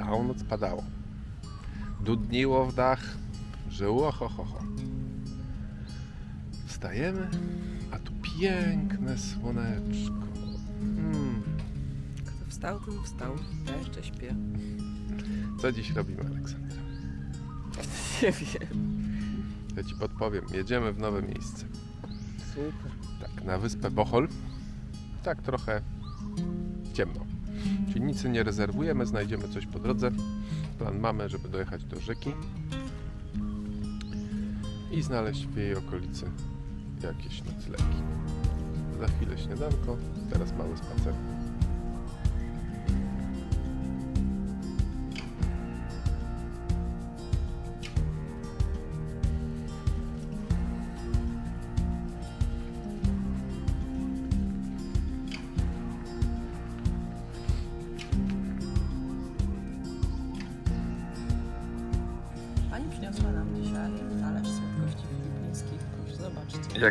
Całą noc padało. Dudniło w dach, żyło ho, ho, ho. Wstajemy, a tu piękne słoneczko. Mm. Kto wstał, ten wstał. Ja jeszcze śpię. Co dziś robimy, Aleksandra? Nie wiem. Ja ci podpowiem. Jedziemy w nowe miejsce. Super. Tak, na wyspę Bohol. Tak trochę. Czyli nic nie rezerwujemy, znajdziemy coś po drodze. Plan mamy, żeby dojechać do rzeki i znaleźć w jej okolicy jakieś noclegi. Za chwilę śniadanko, teraz mały spacer.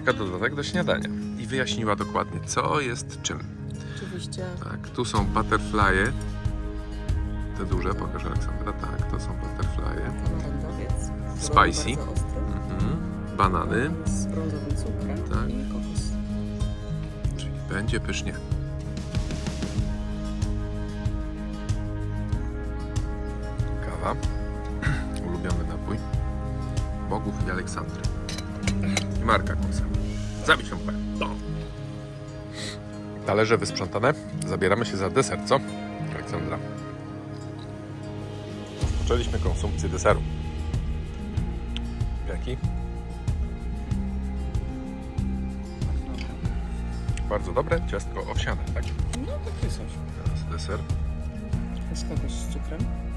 Jako dodatek do śniadania. I wyjaśniła dokładnie, co jest czym. Oczywiście Tak, tu są butterfly'e. Te duże, pokaż Aleksandra. Tak, to są butterfly'e. pomarańczowiec. Spicy. Mhm. Banany, Z brązowym cukrem Tak. i kokos. czyli będzie pysznie. Kawa, ulubiony napój Bogów i Aleksandry. I Marka Kusa. Zabić ją no. Talerze wysprzątane. Zabieramy się za deser, co? Aleksandra. Rozpoczęliśmy konsumpcję deseru. Jaki? Bardzo dobre. Ciastko owsiane, tak? No takie coś. Teraz deser. Jest kokos z cukrem.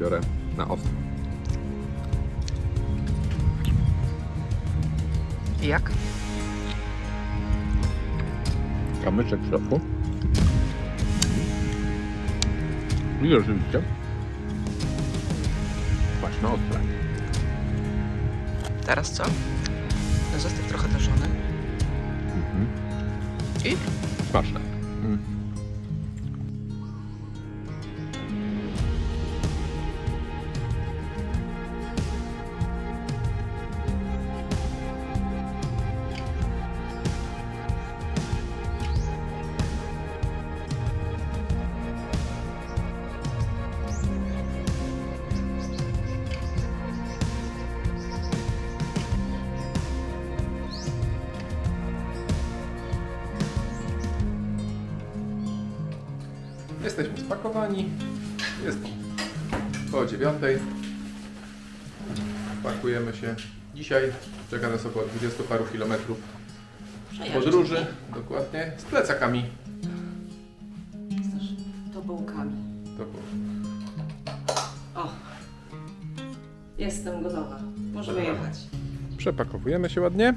Biorę na ostro. Jak? Kamyczek w środku. I rzeczywiście kwaśno ostre. Teraz co? Zostaw trochę do żony. Mhm. I? Smaczne. Jesteśmy spakowani. Jest po dziewiątej. Pakujemy się. Dzisiaj czeka nas około 20 paru kilometrów podróży. Dokładnie. Z plecakami. To bułkami. To było. O! Jestem gotowa. Możemy jechać. Przepakowujemy się ładnie.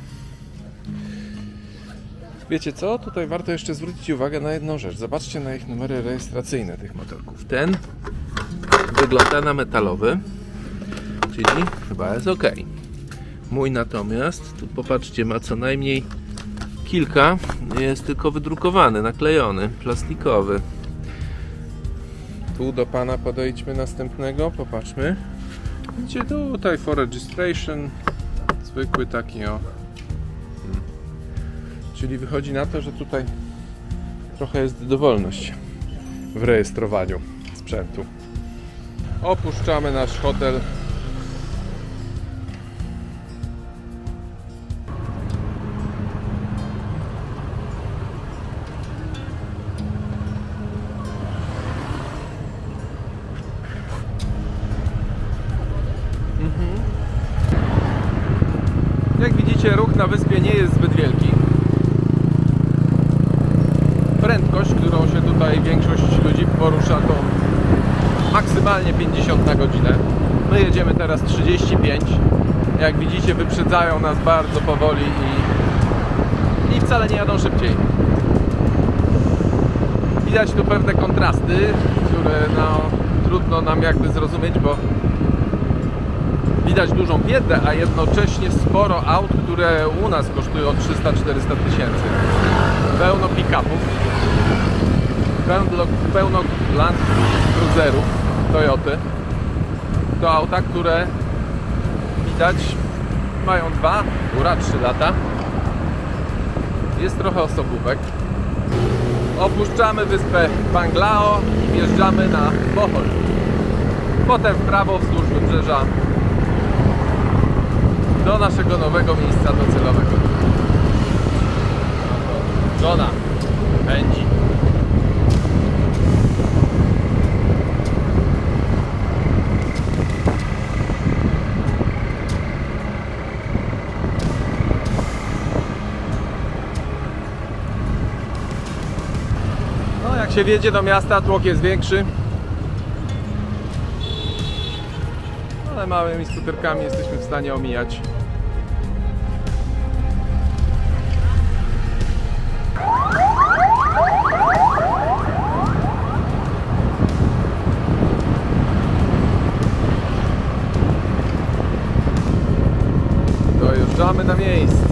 Wiecie co? Tutaj warto jeszcze zwrócić uwagę na jedną rzecz. Zobaczcie na ich numery rejestracyjne tych motorków. Ten wygląda na metalowy, czyli chyba jest ok. Mój natomiast, tu popatrzcie, ma co najmniej kilka, jest tylko wydrukowany, naklejony, plastikowy. Tu do pana podejdźmy następnego, popatrzmy. Widzicie tutaj for registration, zwykły taki o. Czyli wychodzi na to, że tutaj trochę jest dowolność w rejestrowaniu sprzętu. Opuszczamy nasz hotel. Prędkość, którą się tutaj większość ludzi porusza, to maksymalnie 50 na godzinę. My jedziemy teraz 35. Jak widzicie, wyprzedzają nas bardzo powoli i, i wcale nie jadą szybciej. Widać tu pewne kontrasty, które no, trudno nam jakby zrozumieć, bo widać dużą biedę, a jednocześnie sporo aut, które u nas kosztują 300-400 tysięcy. Pełno pick-upów, pełno, pełno Land Cruiserów, Toyoty. To auta, które widać mają dwa, góra trzy lata. Jest trochę osobówek. Opuszczamy wyspę Banglao i wjeżdżamy na Bohol. Potem w prawo wzdłuż wybrzeża do naszego nowego miejsca docelowego. Żona pędzi. No, się wjedzie do miasta, tłok jest większy. Ale małymi skuterkami jesteśmy w stanie omijać. Dojeżdżamy na miejsce.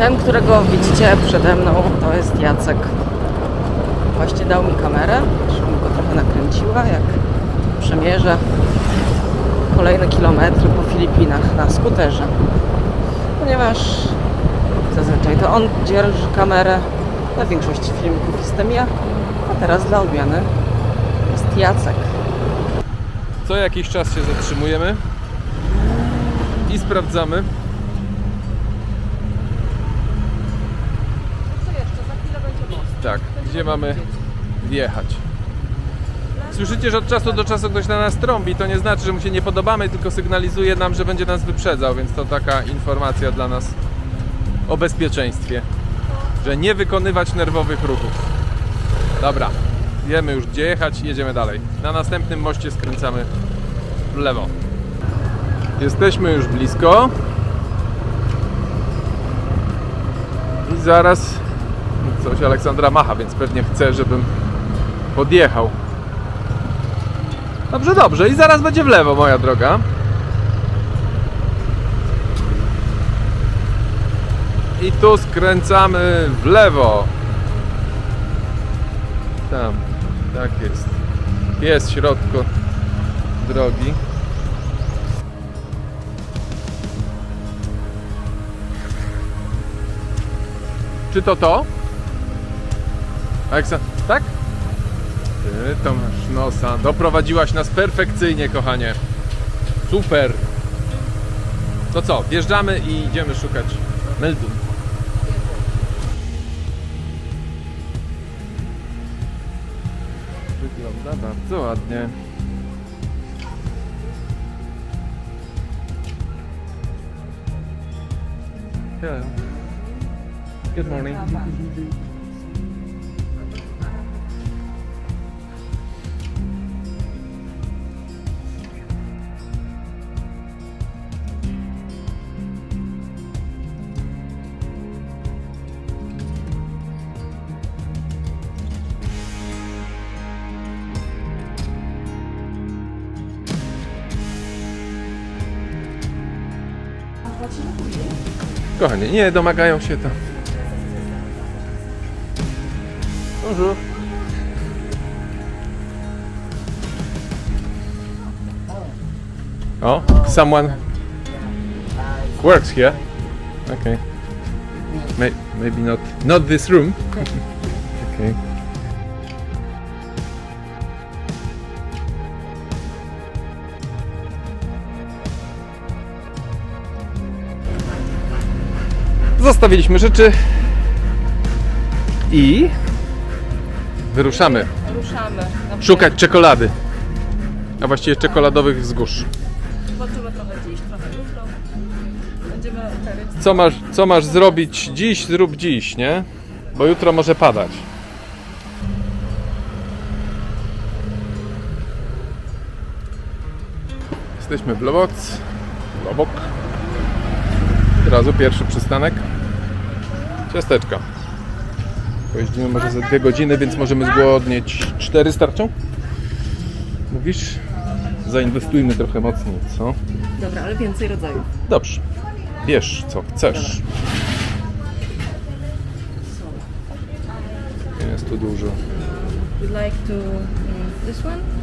Ten, którego widzicie przede mną, to jest Jacek. Właśnie dał mi kamerę, żebym go trochę nakręciła, jak przemierza kolejne kilometry po Filipinach na skuterze. Ponieważ zazwyczaj to on dzierży kamerę, na większości filmików jestem ja, a teraz dla odmiany jest Jacek. Co jakiś czas się zatrzymujemy i sprawdzamy. Co jeszcze? Za chwilę będzie most. Tak, gdzie mamy wjechać. Słyszycie, że od czasu do czasu ktoś na nas trąbi, to nie znaczy, że mu się nie podobamy, tylko sygnalizuje nam, że będzie nas wyprzedzał, więc to taka informacja dla nas o bezpieczeństwie, że nie wykonywać nerwowych ruchów. Dobra, wiemy już gdzie jechać, jedziemy dalej. Na następnym moście skręcamy w lewo. Jesteśmy już blisko. I zaraz coś Aleksandra macha, więc pewnie chce, żebym podjechał. Dobrze, dobrze. I zaraz będzie w lewo, moja droga. I tu skręcamy w lewo. Tam, tak jest. Jest środko drogi. Czy to to? Aleksa, tak? Ty to masz nosa. Doprowadziłaś nas perfekcyjnie, kochanie. Super. To co, wjeżdżamy i idziemy szukać Meldun. Wygląda bardzo ładnie. Hello. Good morning. Kochanie, nie domagają się to. Bonjour. Oh, someone works here. Okay. May, maybe not not this room. Zostawiliśmy rzeczy i wyruszamy Ruszamy. szukać czekolady. A właściwie czekoladowych wzgórz. Zobaczymy trochę dziś, trochę jutro. Będziemy. Co masz, co masz zrobić dziś, zrób dziś, nie? Bo jutro może padać. Jesteśmy w Loboc. Lobok. razu pierwszy przystanek. Ciasteczka. Pojeździmy może za dwie godziny, więc możemy zgłodnieć. Cztery starczą? Mówisz? Zainwestujmy trochę mocniej, co? Dobra, ale więcej rodzajów. Dobrze. Wiesz, co chcesz. Jest tu dużo. Would like to mm, this one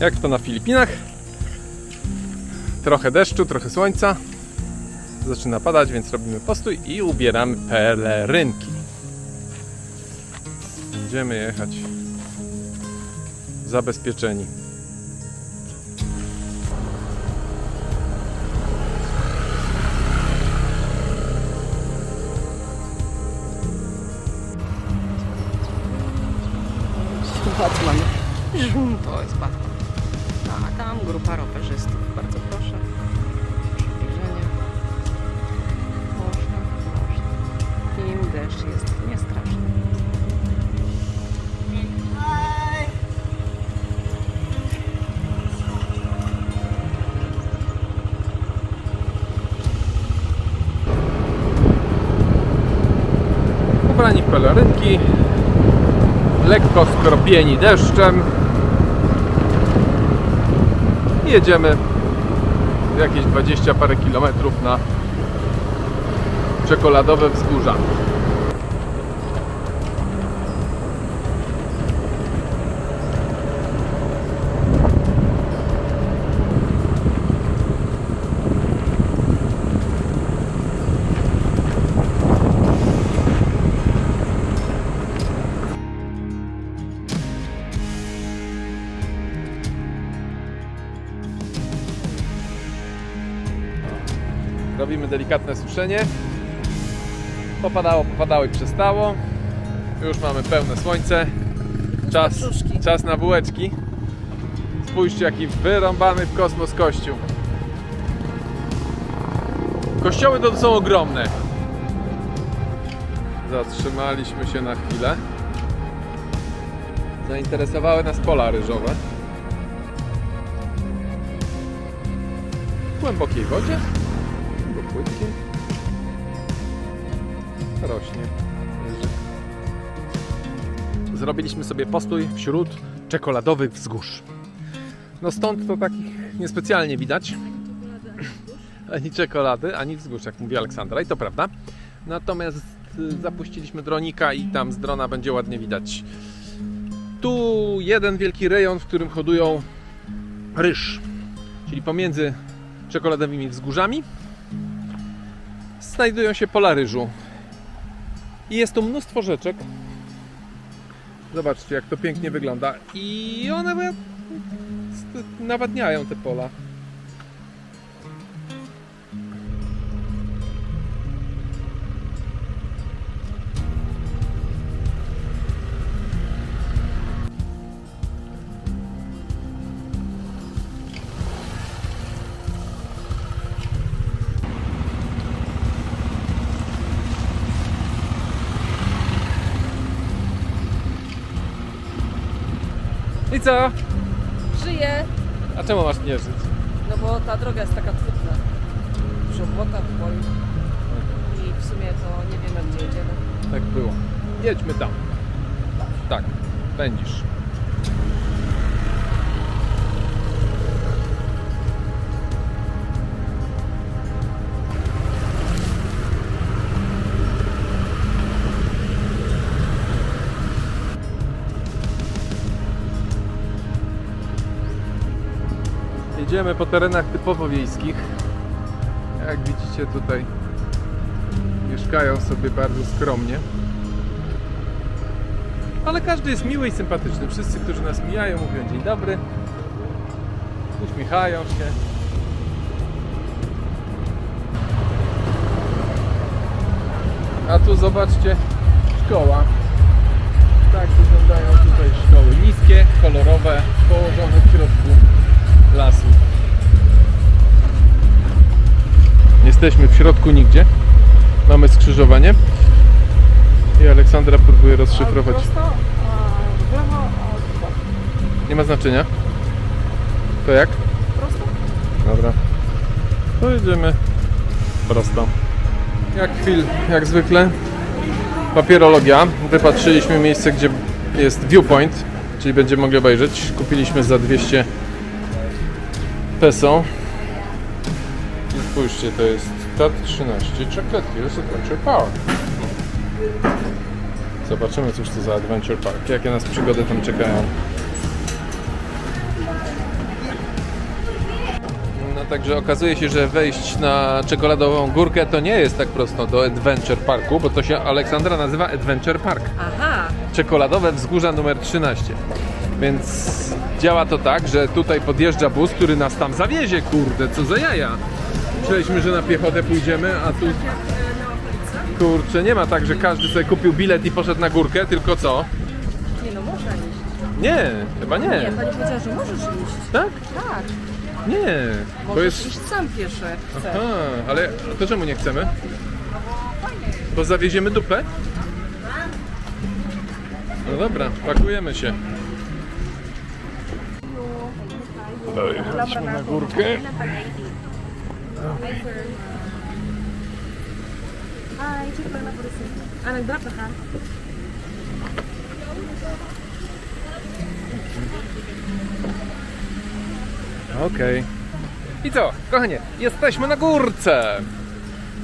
Jak to na Filipinach? Trochę deszczu, trochę słońca. Zaczyna padać, więc robimy postój i ubieramy pelerynki. Będziemy jechać zabezpieczeni. Batman. To jest Batman. Tam grupa rowerzystów. Bardzo proszę. Przybliżenie. Można, można. Im deszcz jest niestraszny. Ubrani w pelerynki, lekko skropieni deszczem. Jedziemy jakieś 20 parę kilometrów na czekoladowe wzgórza. Delikatne suszenie. Popadało, popadało i przestało. Już mamy pełne słońce. Czas, czas na bułeczki. Spójrzcie jaki wyrąbany w kosmos kościół. Kościoły to są ogromne. Zatrzymaliśmy się na chwilę. Zainteresowały nas pola ryżowe. W głębokiej wodzie albo płytkiej rośnie. Zrobiliśmy sobie postój wśród czekoladowych wzgórz. No stąd to takich niespecjalnie widać. Ani czekolady, ani wzgórz, jak mówi Aleksandra, i to prawda. Natomiast y, zapuściliśmy dronika i tam z drona będzie ładnie widać. Tu jeden wielki rejon, w którym hodują ryż, czyli pomiędzy czekoladowymi wzgórzami znajdują się pola ryżu. I jest tu mnóstwo rzeczek. Zobaczcie, jak to pięknie wygląda. I one nawadniają te pola. Co? Żyję! A czemu masz nie żyć? No bo ta droga jest taka trudna. Dużo błota w boju. I w sumie to nie wiemy gdzie jedziemy. Tak było. Jedźmy tam. Tak, będziesz. Jedziemy po terenach typowo wiejskich. Jak widzicie tutaj mieszkają sobie bardzo skromnie. Ale każdy jest miły i sympatyczny. Wszyscy, którzy nas mijają, mówią dzień dobry. Uśmiechają się. A tu zobaczcie, szkoła. Tak wyglądają tutaj szkoły. Niskie, kolorowe, położone w środku lasu. Jesteśmy w środku nigdzie. Mamy skrzyżowanie. I Aleksandra próbuje rozszyfrować. Bok. Nie ma znaczenia. To jak? Prosto? Dobra. To jedziemy prosto. Jak chwil, jak zwykle. Papierologia. Wypatrzyliśmy miejsce, gdzie jest viewpoint, czyli będziemy mogli obejrzeć. Kupiliśmy za 200 peso. Spójrzcie, to jest TAT 13 Chocolate Hills Adventure Park. Zobaczymy, cóż to za Adventure Park. Jakie nas przygody tam czekają. No także okazuje się, że wejść na czekoladową górkę to nie jest tak prosto do Adventure Parku, bo to się Aleksandra nazywa Adventure Park. Aha, Czekoladowe wzgórza numer 13. Więc działa to tak, że tutaj podjeżdża bus, który nas tam zawiezie, kurde, co za jaja. Myśleliśmy, że na piechotę pójdziemy, a tu... Kurczę, nie ma tak, że każdy sobie kupił bilet i poszedł na górkę, tylko co? nie no można iść. Nie, chyba nie. Nie, pani powiedziała, że możesz iść. Tak? Tak, Nie. To możesz jest... iść sam chcesz. Aha, ale to czemu nie chcemy? Bo zawieziemy dupę? No dobra, pakujemy się. Dojechaliśmy na górkę. Anak berapa kan? Okej. I co, kochanie, jesteśmy na górce!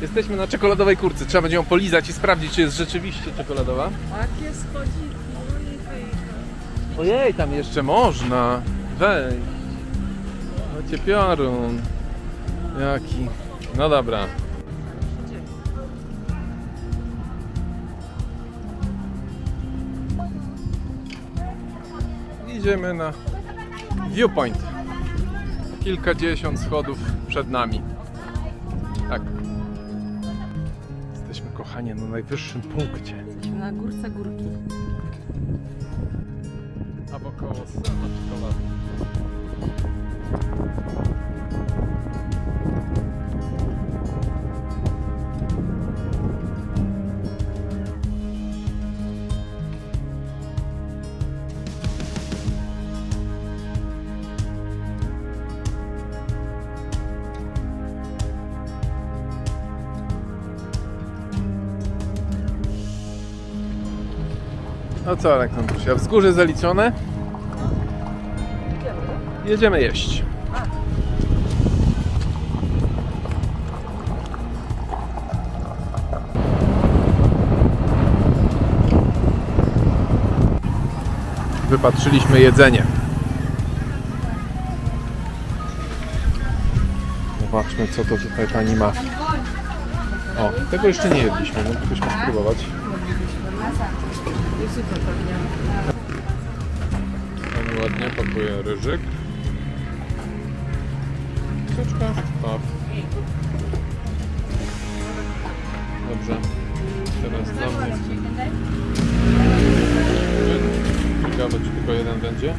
Jesteśmy na czekoladowej kurce. Trzeba będzie ją polizać i sprawdzić, czy jest rzeczywiście czekoladowa. Jakie schodziki, Ojej, tam jeszcze można. Weź. Macie piorun. Jaki. No dobra. Idziemy na viewpoint. Kilkadziesiąt schodów przed nami. Tak. Jesteśmy, kochanie, na najwyższym punkcie. Na górce górki. A wokoło sama czekolada. No co, Aleksandrusia, wzgórze zaliczone? Jedziemy jeść. Wypatrzyliśmy jedzenie. Zobaczmy, co to tutaj pani ma. O, tego jeszcze nie jedliśmy, moglibyśmy spróbować. Pani ładnie pakuje ryżyk. Soczka. Tak. Dobrze. Teraz dla mnie. Ciekawe, czy tylko jeden będzie.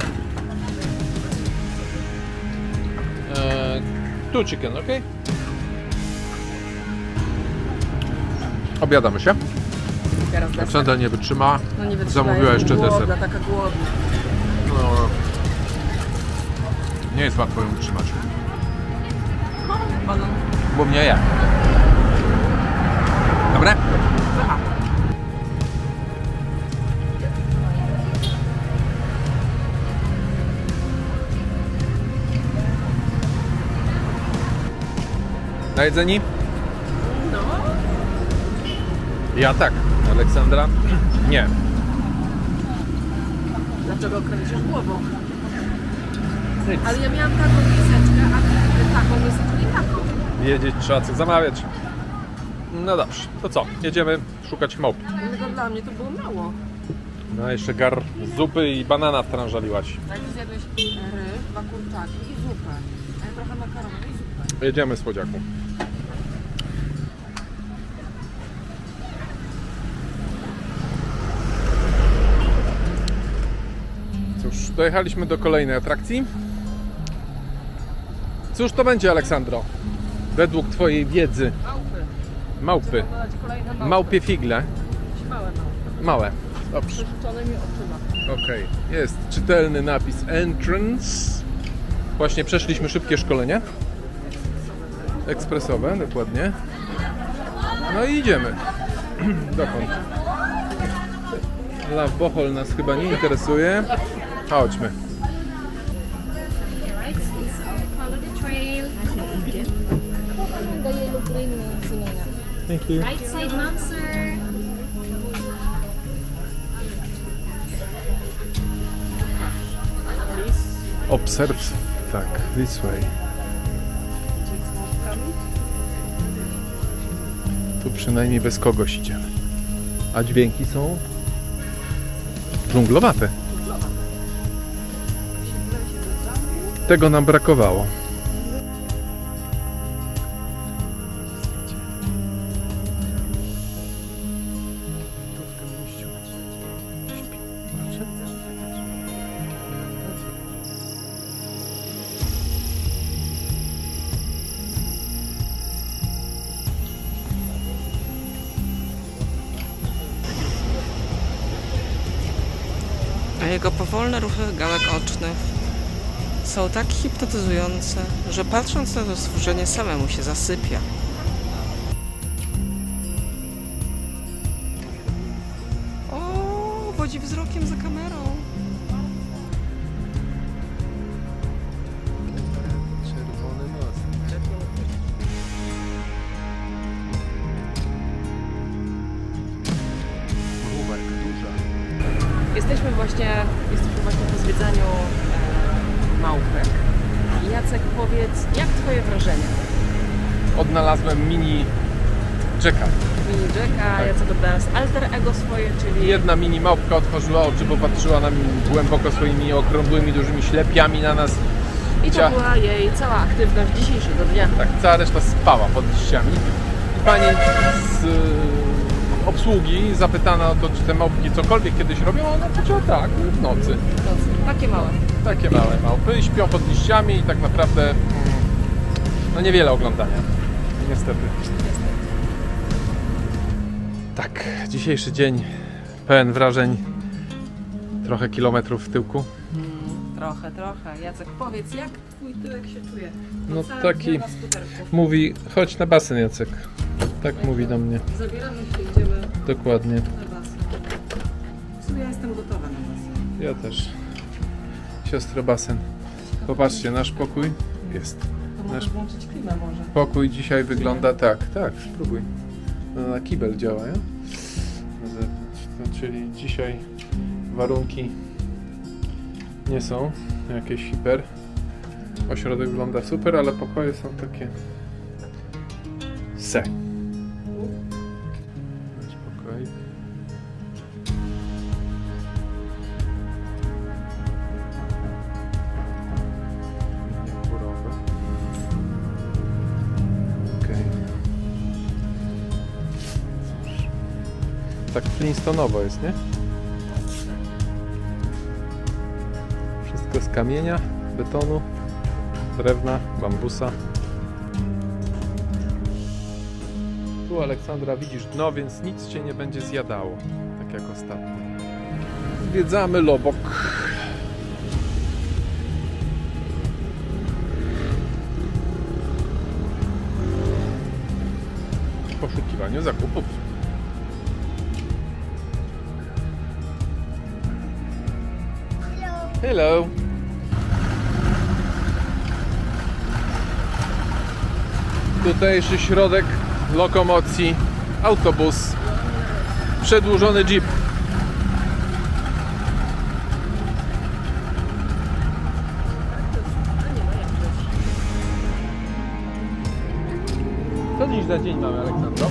Eee, tu chicken, ok? Obiadamy się. Teraz deser. Nie wytrzyma. No nie wytrzymaj, Zamówiła jeszcze głodna, deser. taka głodna. No, nie jest łatwo ją utrzymać. Banan. Mnie ja. Dobre? Najedzeni? No. Ja tak. Aleksandra? Nie. Dlaczego kręcisz głową? Nic. Ale ja miałam taką miseczkę, a ty taką miseczkę i taką. Wiedzieć trzeba co zamawiać. No dobrze, to co? Jedziemy szukać małp. Tylko dla mnie to było mało. No jeszcze gar zupy i banana wtrążaliłaś. Jak zjadłeś ryż, dwa kurczaki i zupę. A ja trochę makaronu i zupę. Jedziemy słodziaku. Cóż, dojechaliśmy do kolejnej atrakcji. Cóż to będzie, Aleksandro? Według Twojej wiedzy. Małpy. Małpy. Małpie figle. Małe. Dobrze. Okej. Jest czytelny napis Entrance. Właśnie przeszliśmy szybkie szkolenie. Ekspresowe, dokładnie. No i idziemy. Dokąd? Love Bohol nas chyba nie interesuje. Chodźmy. Thank you. Right side, ma'am, sir. Observe. Tak, this way. Tu przynajmniej bez kogoś idziemy. A dźwięki są dżunglowate. Tego nam brakowało. Są tak hipnotyzujące, że patrząc na to stworzenie samemu się zasypia. Jedna mini małpka otworzyła oczy, bo patrzyła na mnie głęboko swoimi okrągłymi, dużymi ślepiami na nas. i to Cia- była jej cała aktywność dzisiejszego dnia. Tak, cała reszta spała pod liściami. I pani z y, obsługi zapytana o to, czy te małpki cokolwiek kiedyś robią, a ona powiedziała tak, w nocy. Takie małe. Takie małe małpy śpią pod liściami i tak naprawdę mm, no niewiele oglądania. Niestety. Tak, dzisiejszy dzień pełen wrażeń. Trochę kilometrów w tyłku. Trochę, trochę. Jacek, powiedz, jak Twój tyłek się czuje? Po No całym taki- dniu na skuterku. Mówi, chodź na basen Jacek. Tak mówi do mnie. Zabieramy się, idziemy Dokładnie. na basen. W sumie ja jestem gotowa na basen. Ja też. Siostro basen. Popatrzcie, nasz pokój jest. To Nasz włączyć klimę może. pokój dzisiaj wygląda tak. Tak, spróbuj. No, na kibel działa? Na zewnątrz. Czyli dzisiaj warunki nie są jakieś hiper. Ośrodek wygląda super, ale pokoje są takie se. Flintstonowo jest, nie? Wszystko z kamienia, betonu, drewna, bambusa. Tu Aleksandra widzisz dno, więc nic cię nie będzie zjadało, tak jak ostatnio. Zwiedzamy Lobok. W poszukiwaniu zakupów. Hello. Tutejszy środek lokomocji, autobus, przedłużony jeep. Co dziś za dzień mamy, Aleksandro?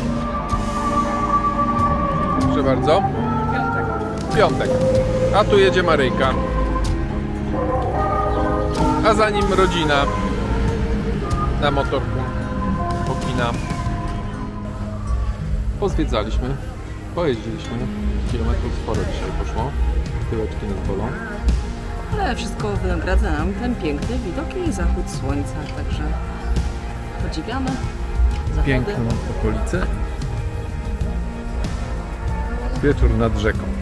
Proszę bardzo. Piątek. A tu jedzie Maryjka. A za nim rodzina na motorku Bokina. Pozwiedzaliśmy, pojeździliśmy. Kilometrów sporo dzisiaj poszło. Tyłeczki nas bolą. Ale wszystko wynagradza nam ten piękny widok i zachód słońca, także podziwiamy zachody. Piękną okolicę Wieczór nad rzeką.